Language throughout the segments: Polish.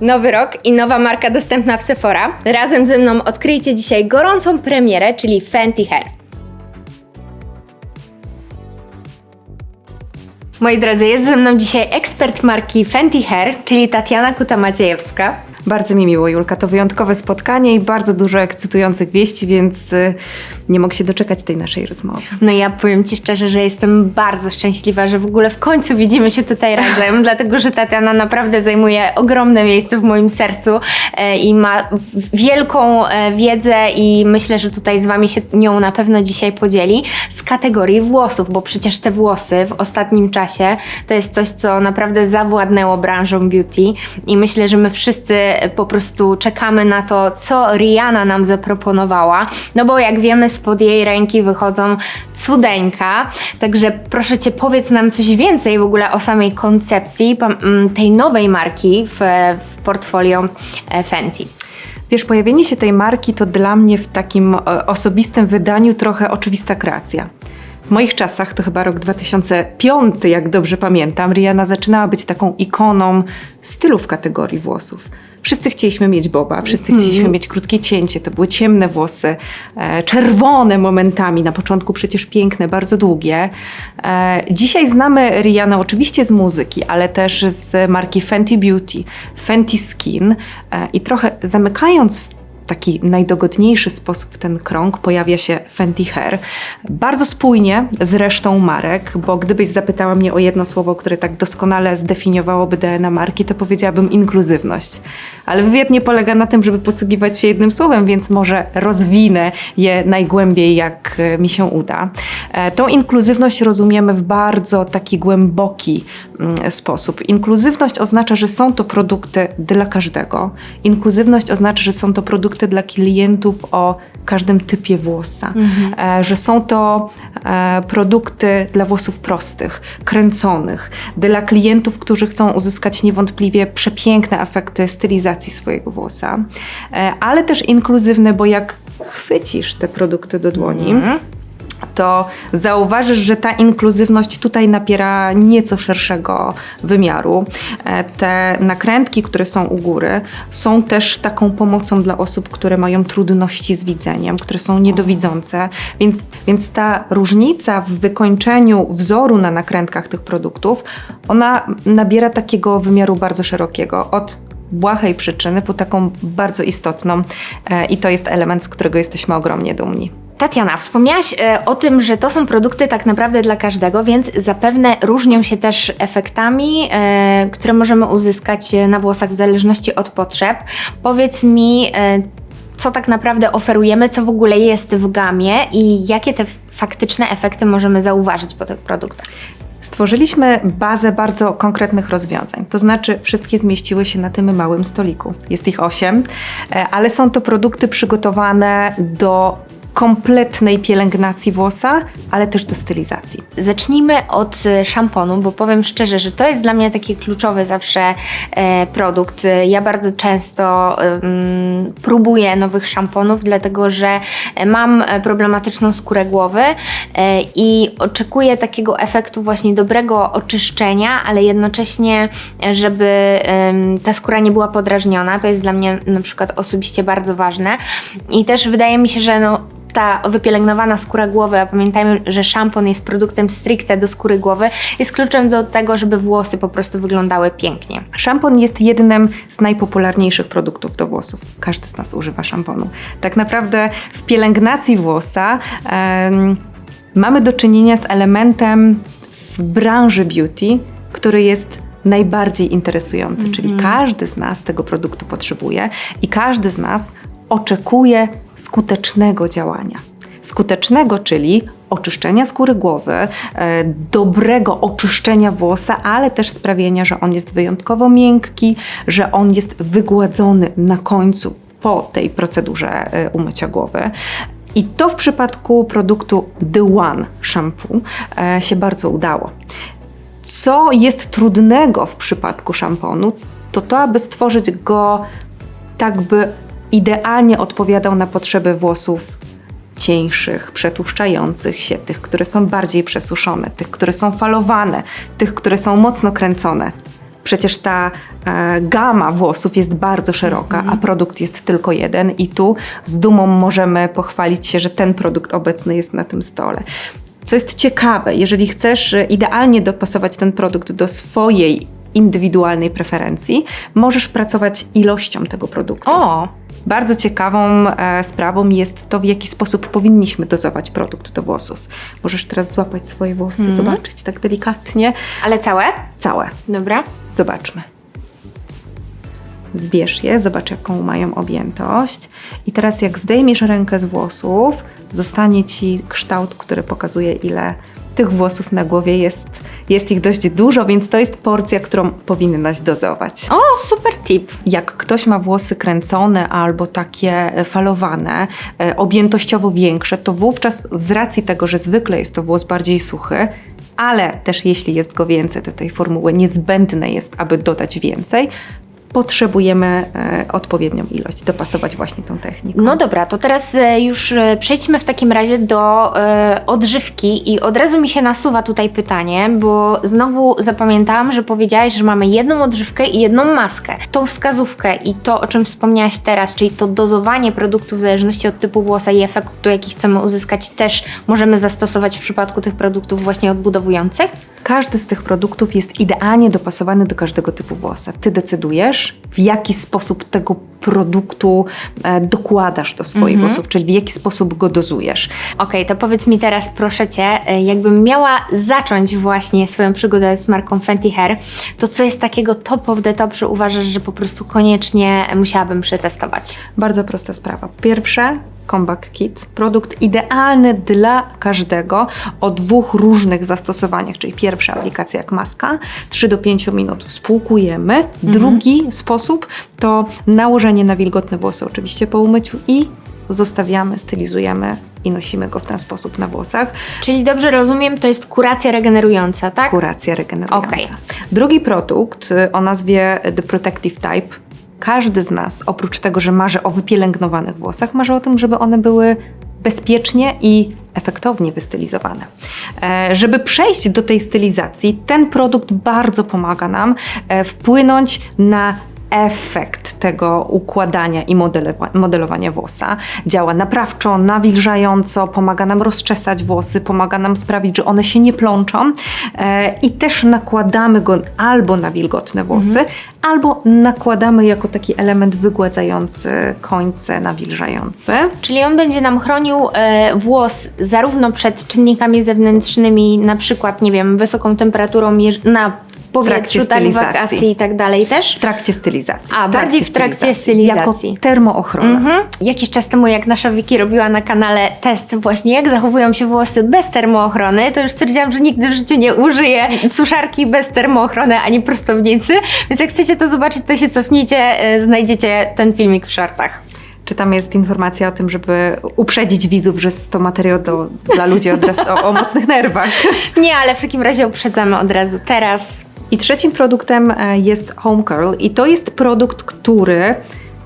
Nowy rok i nowa marka dostępna w Sephora. Razem ze mną odkryjcie dzisiaj gorącą premierę, czyli Fenty Hair. Moi drodzy, jest ze mną dzisiaj ekspert marki Fenty Hair, czyli Tatiana Kuta-Maciejewska. Bardzo mi miło, Julka. To wyjątkowe spotkanie i bardzo dużo ekscytujących wieści, więc y, nie mogę się doczekać tej naszej rozmowy. No ja powiem Ci szczerze, że jestem bardzo szczęśliwa, że w ogóle w końcu widzimy się tutaj razem, dlatego że Tatiana naprawdę zajmuje ogromne miejsce w moim sercu e, i ma wielką e, wiedzę i myślę, że tutaj z Wami się nią na pewno dzisiaj podzieli z kategorii włosów, bo przecież te włosy w ostatnim czasie to jest coś, co naprawdę zawładnęło branżą beauty i myślę, że my wszyscy po prostu czekamy na to, co Rihanna nam zaproponowała, no bo jak wiemy, spod jej ręki wychodzą cudeńka, także proszę Cię, powiedz nam coś więcej w ogóle o samej koncepcji pam- m, tej nowej marki w, w portfolio e, Fenty. Wiesz, pojawienie się tej marki to dla mnie w takim e, osobistym wydaniu trochę oczywista kreacja. W moich czasach, to chyba rok 2005, jak dobrze pamiętam, Rihanna zaczynała być taką ikoną stylu w kategorii włosów. Wszyscy chcieliśmy mieć boba, wszyscy chcieliśmy mieć krótkie cięcie, to były ciemne włosy, e, czerwone momentami, na początku przecież piękne, bardzo długie. E, dzisiaj znamy Rihanna oczywiście z muzyki, ale też z marki Fenty Beauty, Fenty Skin e, i trochę zamykając w taki najdogodniejszy sposób ten krąg pojawia się Fenty Hair. Bardzo spójnie z resztą marek, bo gdybyś zapytała mnie o jedno słowo, które tak doskonale zdefiniowałoby DNA marki, to powiedziałabym inkluzywność. Ale wywiad nie polega na tym, żeby posługiwać się jednym słowem, więc może rozwinę je najgłębiej, jak e, mi się uda. E, Tą inkluzywność rozumiemy w bardzo taki głęboki mm, sposób. Inkluzywność oznacza, że są to produkty dla każdego. Inkluzywność oznacza, że są to produkty dla klientów o każdym typie włosa, e, że są to e, produkty dla włosów prostych, kręconych, dla klientów, którzy chcą uzyskać niewątpliwie przepiękne efekty stylizacji swojego włosa, e, ale też inkluzywne, bo jak chwycisz te produkty do dłoni, to zauważysz, że ta inkluzywność tutaj nabiera nieco szerszego wymiaru. E, Te nakrętki, które są u góry, są też taką pomocą dla osób, które mają trudności z widzeniem, które są niedowidzące, więc, więc ta różnica w wykończeniu wzoru na nakrętkach tych produktów, ona nabiera takiego wymiaru bardzo szerokiego. Od błahej przyczyny po taką bardzo istotną e, i to jest element, z którego jesteśmy ogromnie dumni. Tatiana, wspomniałaś e, o tym, że to są produkty tak naprawdę dla każdego, więc zapewne różnią się też efektami, e, które możemy uzyskać e, na włosach w zależności od potrzeb. Powiedz mi, co tak naprawdę oferujemy, co w ogóle jest w gamie i jakie te faktyczne efekty możemy zauważyć po tych produktach. Stworzyliśmy bazę bardzo konkretnych rozwiązań, to znaczy wszystkie zmieściły się na tym małym stoliku. Jest ich osiem, ale są to produkty przygotowane do kompletnej pielęgnacji włosa, ale też do stylizacji. Zacznijmy od e, szamponu, bo powiem szczerze, że to jest dla mnie taki kluczowy zawsze e, produkt. Ja bardzo często próbuję nowych szamponów, dlatego że mam e, problematyczną skórę głowy i oczekuję takiego efektu właśnie dobrego oczyszczenia, ale jednocześnie, żeby ta skóra nie była podrażniona. To jest dla mnie na przykład osobiście bardzo ważne. I też wydaje mi się, że no, ta wypielęgnowana skóra głowy, a pamiętajmy, że szampon jest produktem stricte do skóry głowy, jest kluczem do tego, żeby włosy po prostu wyglądały pięknie. Szampon jest jednym z najpopularniejszych produktów do włosów. Każdy z nas używa szamponu. Tak naprawdę w pielęgnacji włosa em, mamy do czynienia z elementem w branży beauty, który jest najbardziej interesujący, czyli każdy z nas tego produktu potrzebuje i każdy z nas oczekuje skutecznego działania. Skutecznego, czyli oczyszczenia skóry głowy, e, dobrego oczyszczenia włosa, ale też sprawienia, że on jest wyjątkowo miękki, że on jest wygładzony na końcu po tej procedurze e, umycia głowy. I to w przypadku produktu The One Shampoo e, się bardzo udało. Co jest trudnego w przypadku szamponu, to to, aby stworzyć go tak, by idealnie odpowiadał na potrzeby włosów cieńszych, przetłuszczających się, tych, które są bardziej przesuszone, tych, które są falowane, tych, które są mocno kręcone. Przecież ta e, gama włosów jest bardzo szeroka, a produkt jest tylko jeden i tu z dumą możemy pochwalić się, że ten produkt obecny jest na tym stole. Co jest ciekawe, jeżeli chcesz e, idealnie dopasować ten produkt do swojej indywidualnej preferencji, możesz pracować ilością tego produktu. O, Bardzo ciekawą e, sprawą jest to, w jaki sposób powinniśmy dozować produkt do włosów. Możesz teraz złapać swoje włosy, zobaczyć tak delikatnie. ale całe? Całe. Dobra. Zobaczmy. Zbierz je, zobacz jaką mają objętość. I teraz jak zdejmiesz rękę z włosów, zostanie Ci kształt, który pokazuje ile tych włosów na głowie jest. Jest ich dość dużo, więc to jest porcja, którą powinnaś dozować. O, super tip. Jak ktoś ma włosy kręcone albo takie e, falowane, e, objętościowo większe, to wówczas z racji tego, że zwykle jest to włos bardziej suchy, ale też jeśli jest go więcej do tej formuły, niezbędne jest, aby dodać więcej, potrzebujemy e, odpowiednią ilość, dopasować właśnie tą techniką. No dobra, to teraz e, już e, przejdźmy w takim razie do odżywki i od razu mi się nasuwa tutaj pytanie, bo znowu zapamiętałam, że powiedziałaś, że mamy jedną odżywkę i jedną maskę. Tą wskazówkę i to, o czym wspomniałaś teraz, czyli to dozowanie produktu w zależności od typu włosa i efektu, jaki chcemy uzyskać, też możemy zastosować w przypadku tych produktów właśnie odbudowujących? Każdy z tych produktów jest idealnie dopasowany do każdego typu włosa. Ty decydujesz, w jaki sposób tego produktu e, dokładasz do swoich włosów, czyli w jaki sposób go dozujesz. Okej, to powiedz mi teraz, proszę Cię, e, jakbym miała zacząć właśnie swoją przygodę z marką Fenty Hair, to co jest takiego top of the top, że uważasz, że po prostu koniecznie musiałabym przetestować? Bardzo prosta sprawa. Pierwsze, Comeback Kit. Produkt idealny dla każdego o dwóch różnych zastosowaniach, czyli pierwsza aplikacja jak maska, 3 do 5 minut spłukujemy. Drugi sposób to nałożenie na wilgotne włosy, oczywiście po umyciu i zostawiamy, stylizujemy i nosimy go w ten sposób na włosach. Czyli dobrze rozumiem, to jest kuracja regenerująca, tak? Kuracja regenerująca. Okej. Drugi produkt y, o nazwie The Protective Type. Każdy z nas, oprócz tego, że marzy o wypielęgnowanych włosach, marzy o tym, żeby one były bezpiecznie i efektownie wystylizowane. E, żeby przejść do tej stylizacji, ten produkt bardzo pomaga nam e, wpłynąć na efekt tego układania i modelowa- modelowania włosa. Działa naprawczo, nawilżająco, pomaga nam rozczesać włosy, pomaga nam sprawić, że one się nie plączą e, i też nakładamy go albo na wilgotne włosy, albo nakładamy jako taki element wygładzający końce, nawilżający. Czyli on będzie nam chronił e, włos zarówno przed czynnikami zewnętrznymi, na przykład, nie wiem, wysoką temperaturą na powietrzu, tak, stylizacji. wakacji i tak dalej też? W trakcie stylizacji. A, bardziej w trakcie stylizacji. Jako termoochrona. Mhm. Jakiś czas temu, jak nasza Wiki robiła na kanale test właśnie, jak zachowują się włosy bez termoochrony, to już stwierdziłam, że nigdy w życiu nie użyję suszarki bez termoochrony ani prostownicy, więc jak chcecie to zobaczyć, to się cofnijcie, e, znajdziecie ten filmik w shortach. Czy tam jest informacja o tym, żeby uprzedzić widzów, że jest to materiał do, dla ludzi odraz, o, o mocnych nerwach? Nie, ale w takim razie uprzedzamy od razu teraz. I trzecim produktem e, jest Home Curl. I to jest produkt, który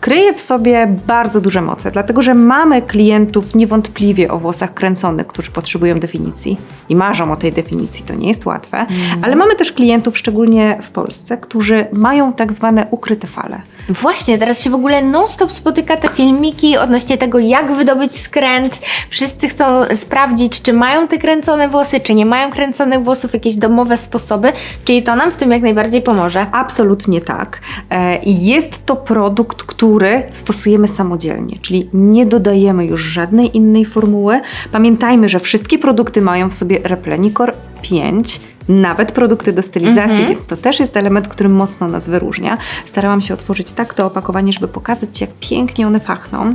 kryje w sobie bardzo duże moce, dlatego że mamy klientów niewątpliwie o włosach kręconych, którzy potrzebują definicji i marzą o tej definicji, to nie jest łatwe, ale mamy też klientów, szczególnie w Polsce, którzy mają tak zwane ukryte fale. Właśnie, teraz się w ogóle non-stop spotyka te filmiki odnośnie tego, jak wydobyć skręt. Wszyscy chcą sprawdzić, czy mają te kręcone włosy, czy nie mają kręconych włosów, jakieś domowe sposoby, czyli to nam w tym jak najbardziej pomoże. Absolutnie tak. E, jest to produkt, który stosujemy samodzielnie, czyli nie dodajemy już żadnej innej formuły. Pamiętajmy, że wszystkie produkty mają w sobie Replenicor 5, nawet produkty do stylizacji, więc to też jest element, który mocno nas wyróżnia. Starałam się otworzyć tak to opakowanie, żeby pokazać jak pięknie one pachną,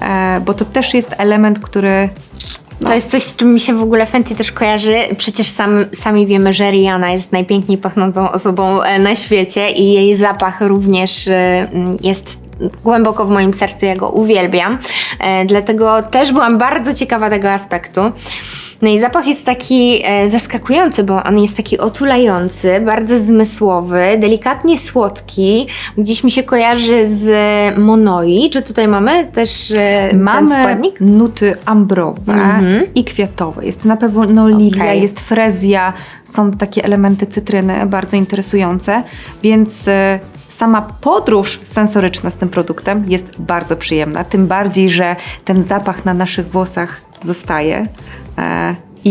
e, bo to też jest element, który To jest coś, z czym mi się w ogóle Fenty też kojarzy. Przecież sam, sami wiemy, że Rihanna jest najpiękniej pachnącą osobą e, na świecie i jej zapach również e, mm, jest głęboko w moim sercu, ja go uwielbiam. Dlatego też byłam bardzo ciekawa tego aspektu. No i zapach jest taki e, zaskakujący, bo on jest taki otulający, bardzo zmysłowy, delikatnie słodki. Gdzieś mi się kojarzy z Monoi. Czy tutaj mamy też e, ten Mamy składnik? nuty ambrowe i kwiatowe. Jest na pewno lilia, Okej. jest frezja, są takie elementy cytryny bardzo interesujące, więc e, sama podróż sensoryczna z tym produktem jest bardzo przyjemna. Tym bardziej, że ten zapach na naszych włosach zostaje e,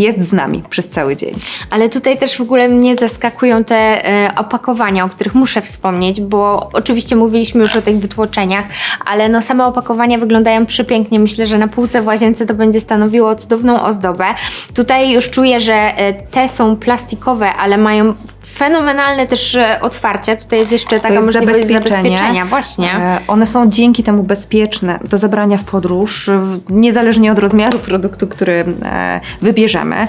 jest z nami przez cały dzień. Ale tutaj też w ogóle mnie zaskakują te e, opakowania, o których muszę wspomnieć, bo oczywiście mówiliśmy już o tych wytłoczeniach, ale no same opakowania wyglądają przepięknie. Myślę, że na półce w łazience to będzie stanowiło cudowną ozdobę. Tutaj już czuję, że e, te są plastikowe, ale mają fenomenalne też e, otwarcia. Tutaj jest jeszcze taka jest możliwość zabezpieczenie. zabezpieczenia. Właśnie. E, One są dzięki temu bezpieczne do zabrania w podróż, niezależnie od rozmiaru produktu, który e, wybierzemy.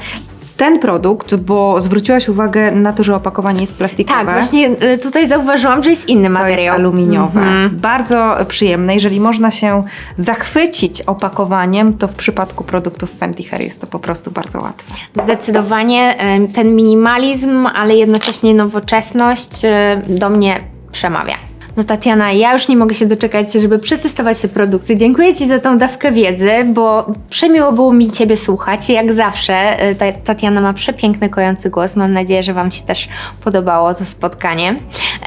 Ten produkt, bo zwróciłaś uwagę na to, że opakowanie jest plastikowe. Tak, właśnie e, tutaj zauważyłam, że jest inny To jest materiał. aluminiowe. Mhm. Bardzo przyjemne. Jeżeli można się zachwycić opakowaniem, to w przypadku produktów Fenty Hair jest to po prostu bardzo łatwe. Zdecydowanie em, ten minimalizm, ale jednocześnie nowoczesność e, do mnie przemawia. No Tatiana, ja już nie mogę się doczekać, żeby przetestować te produkty. Dziękuję Ci za tą dawkę wiedzy, bo przemiło było mi Ciebie słuchać. Jak zawsze ta, Tatiana ma przepiękny, kojący głos. Mam nadzieję, że Wam się też podobało to spotkanie.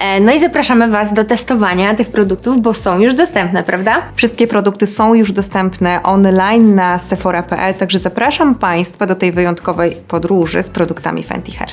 E, No i zapraszamy Was do testowania tych produktów, bo są już dostępne, prawda? Wszystkie produkty są już dostępne online na sephora.pl, także zapraszam Państwa do tej wyjątkowej podróży z produktami Fenty Hair.